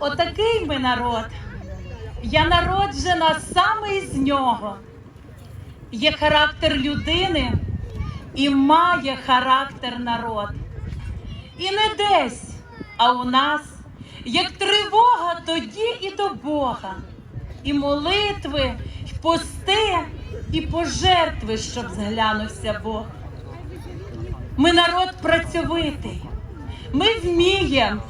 Отакий ми народ. Я народжена саме із нього. Є характер людини і має характер народ. І не десь, а у нас, як тривога, тоді і до Бога, і молитви, і пости, і пожертви, щоб зглянувся Бог. Ми народ працьовитий, ми вміємо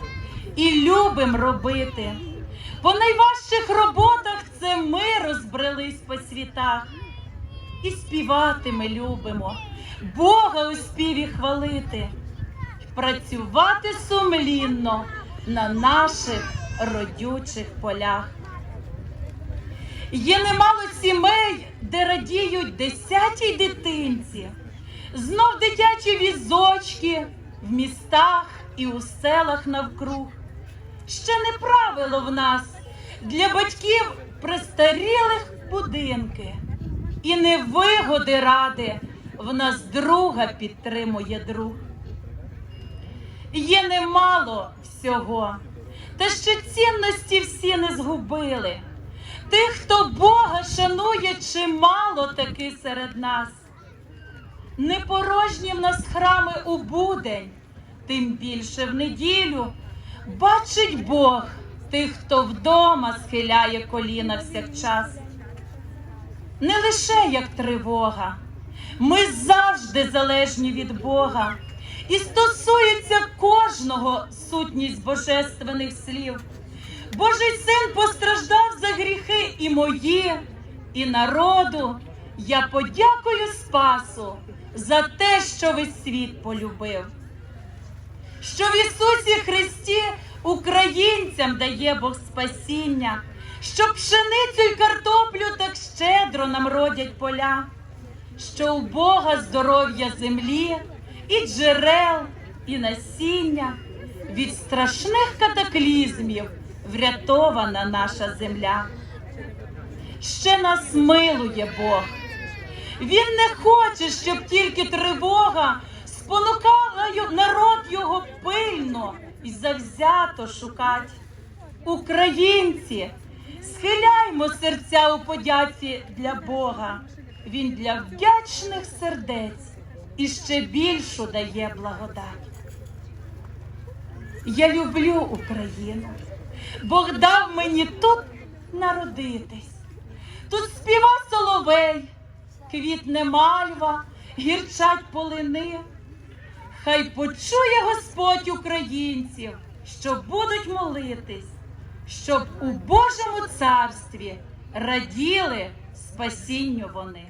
і любимо робити. По найважчих роботах це ми розбрелись по світах. І співати ми любимо, Бога у співі хвалити, працювати сумлінно на наших родючих полях. Є немало сімей, де радіють десятій дитинці, знов дитячі візочки в містах і у селах навкруг. Ще не правило в нас для батьків престарілих будинки, і не вигоди ради в нас друга підтримує друг. Є немало всього, та ще цінності всі не згубили. Тих, хто Бога шанує, чимало таки серед нас. Не порожні в нас храми у будень, тим більше в неділю. Бачить Бог тих, хто вдома схиляє коліна всякчас. Не лише як тривога, ми завжди залежні від Бога, і стосується кожного сутність божественних слів. Божий син постраждав за гріхи і мої, і народу. Я подякую Спасу за те, що весь світ полюбив. Що в Ісусі Христі українцям дає Бог спасіння, що пшеницю й картоплю так щедро нам родять поля, що у Бога здоров'я землі, і джерел, і насіння, від страшних катаклізмів врятована наша земля. Ще нас милує Бог. Він не хоче, щоб тільки тривога спонукала народ його пильно і завзято шукать. Українці, схиляймо серця у подяці для Бога. Він для вдячних сердець і ще більшу дає благодать. Я люблю Україну. Бог дав мені тут народитись. Тут співа соловей, квітне мальва, гірчать полини. Хай почує Господь українців, що будуть молитись, щоб у Божому царстві раділи спасінню вони.